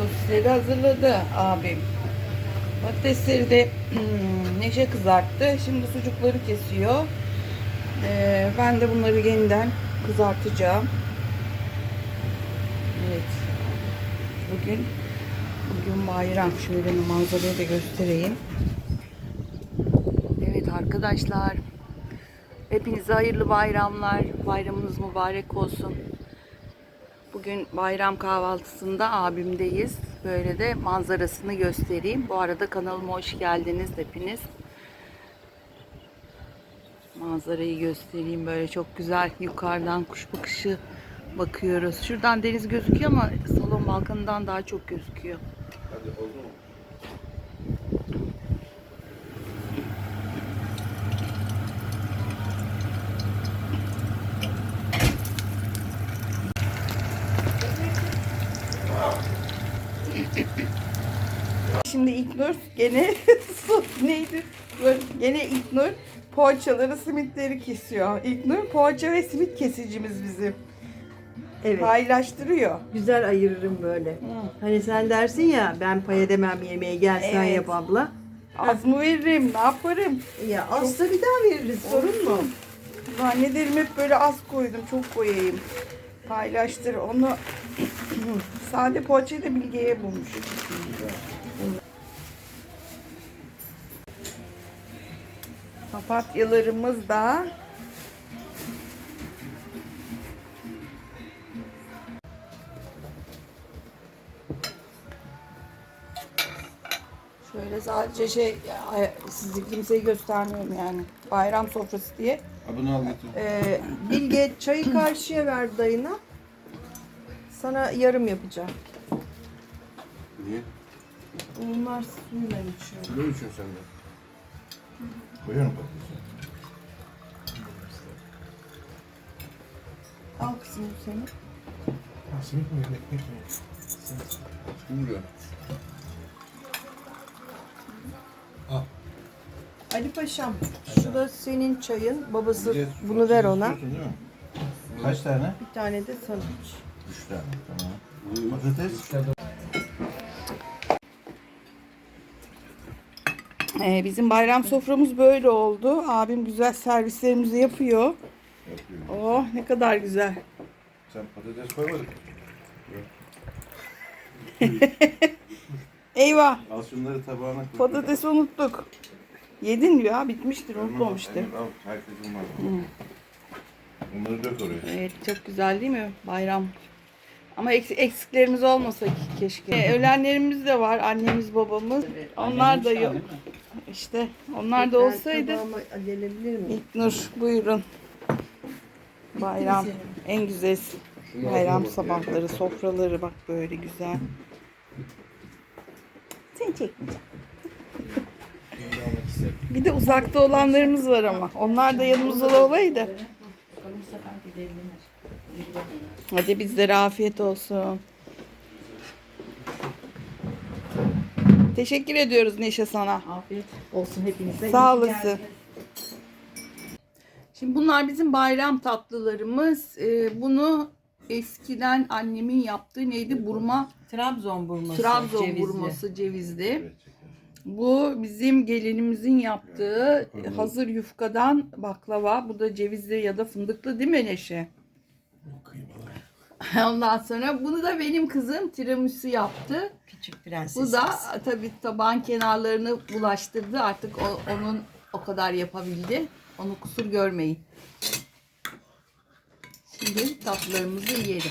Sosisleri hazırladı abim. Patatesleri de hmm, neşe kızarttı. Şimdi sucukları kesiyor. Ee, ben de bunları yeniden kızartacağım. Evet. Bugün bugün bayram. Şöyle manzarayı da göstereyim. Evet arkadaşlar. Hepinize hayırlı bayramlar. Bayramınız mübarek olsun. Bugün bayram kahvaltısında abimdeyiz. Böyle de manzarasını göstereyim. Bu arada kanalıma hoş geldiniz hepiniz. Manzarayı göstereyim böyle çok güzel yukarıdan kuş bakışı bakıyoruz. Şuradan deniz gözüküyor ama salon balkonundan daha çok gözüküyor. Şimdi İlknur gene neydi? Gene İlknur poğaçaları, simitleri kesiyor. İlknur poğaça ve simit kesicimiz bizim. Evet. Paylaştırıyor. Güzel ayırırım böyle. Hani sen dersin ya ben pay edemem yemeği gel sen Evet. yap abla. Az mı veririm, ne yaparım? Ya azsa bir daha veririz sorun mu? Zannederim hep böyle az koydum, çok koyayım. Paylaştır. Onu sade poğaçayı da Bilge'ye bulmuş. Papatyalarımız da Şöyle sadece şey sizi kimseyi göstermiyorum yani. Bayram sofrası diye. Ha bunu al getir. Ee, Bilge çayı karşıya ver dayına. Sana yarım yapacağım. Niye? Onlar suyla içiyor. Ne için sen de? Koyuyorum patatesi. Al kızım bu senin. Ha, simit mi yiyorsun, ekmek mi? Simit. Simit. Al. Ali Paşam şu da senin çayın. Babası Bir de bunu ver ona. istiyorsun değil mi? Kaç tane? Bir tane de sana. Üç tane. Tamam. Patates. Ee, bizim bayram soframız böyle oldu. Abim güzel servislerimizi yapıyor. Yapıyorum. Oh ne kadar güzel. Sen patates koymadın. Eyvah Al şunları tabağına koy. patatesi unuttuk. Yedin ya bitmiştir Tamam, unutmamıştır. Al herkesin var. Bunları dök oraya. Evet çok güzel değil mi bayram? Ama eks- eksiklerimiz olmasa ki keşke. Ee, ölenlerimiz de var annemiz babamız. Onlar da yok. İşte onlar da olsaydı. Gelebilir miyim? İlknur buyurun. Bayram en güzel bayram sabahları sofraları bak böyle güzel. Seni çekmeyeceğim. Bir de uzakta olanlarımız var ama. Onlar da yanımızda olaydı. Hadi bizlere afiyet olsun. Teşekkür ediyoruz Neşe sana. Afiyet olsun hepinize. Sağ olasın. Şimdi bunlar bizim bayram tatlılarımız. Ee, bunu eskiden annemin yaptığı neydi? Burma, Trabzon burması. Trabzon cevizli. burması cevizli. Bu bizim gelinimizin yaptığı hazır yufkadan baklava. Bu da cevizli ya da fındıklı değil mi Neşe? Ondan sonra bunu da benim kızım tiramisu yaptı. Küçük prenses. Bu da tabii tabağın kenarlarını bulaştırdı. Artık o, onun o kadar yapabildi. Onu kusur görmeyin. Şimdi tatlılarımızı yiyelim.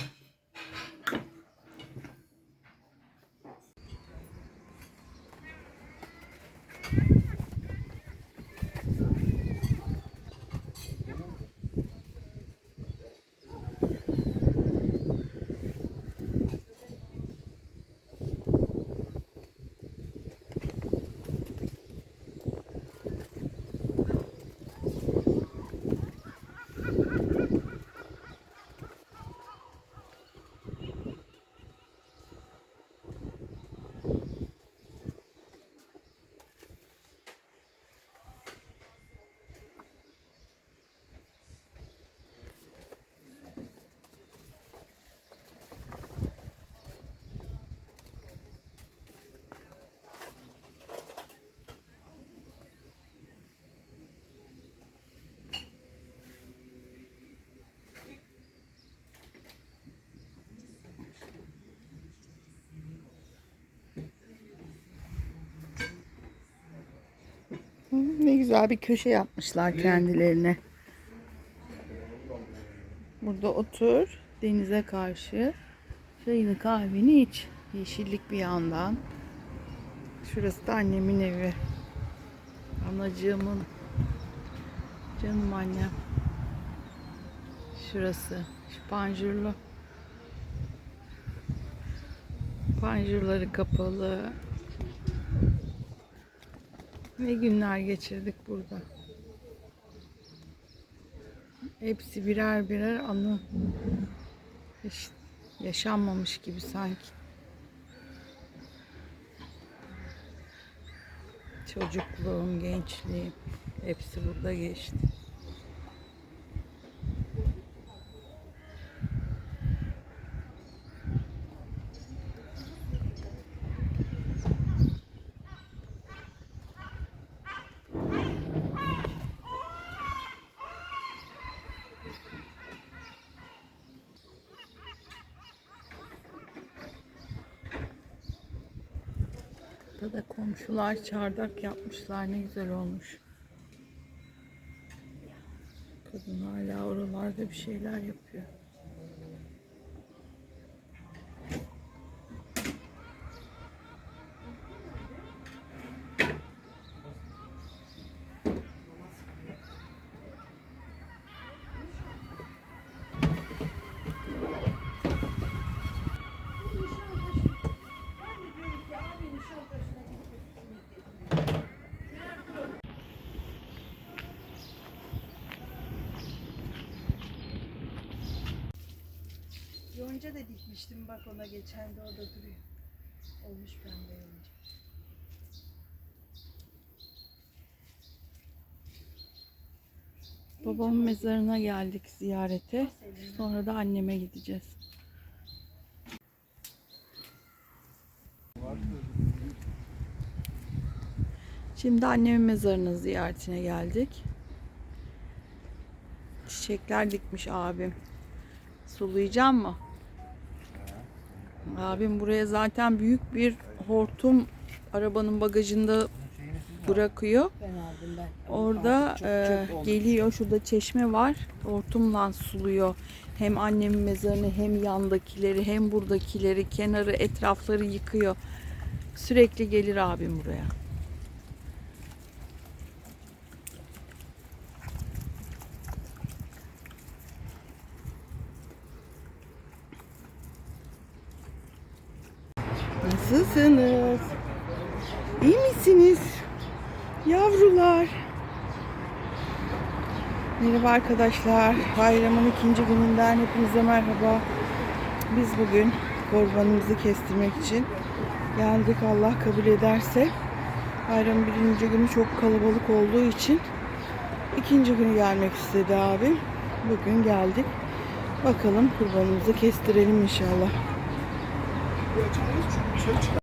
Ne güzel bir köşe yapmışlar kendilerine. Burada otur, denize karşı. Çayını kahveni iç. Yeşillik bir yandan. Şurası da annemin evi. Anacığımın. Canım annem. Şurası. Şu panjurlu. Panjurları kapalı. Ne günler geçirdik burada. Hepsi birer birer anı. Hiç yaşanmamış gibi sanki. Çocukluğum, gençliğim hepsi burada geçti. Burada da komşular çardak yapmışlar. Ne güzel olmuş. Kadın hala oralarda bir şeyler yapıyor. Yonca da dikmiştim bak ona geçen de o da duruyor. Olmuş pembe yonca. Babamın mezarına geldik ziyarete. Sonra da anneme gideceğiz. Şimdi annemin mezarının ziyaretine geldik. Çiçekler dikmiş abim. Sulayacağım mı? Abim buraya zaten büyük bir hortum arabanın bagajında bırakıyor. Orada e, geliyor. Şurada çeşme var. Hortumla suluyor. Hem annemin mezarını hem yandakileri hem buradakileri kenarı etrafları yıkıyor. Sürekli gelir abim buraya. Nasılsınız? İyi misiniz? Yavrular. Merhaba arkadaşlar. Bayramın ikinci gününden hepinize merhaba. Biz bugün kurbanımızı kestirmek için geldik Allah kabul ederse. Bayramın birinci günü çok kalabalık olduğu için ikinci günü gelmek istedi abim. Bugün geldik. Bakalım kurbanımızı kestirelim inşallah. church.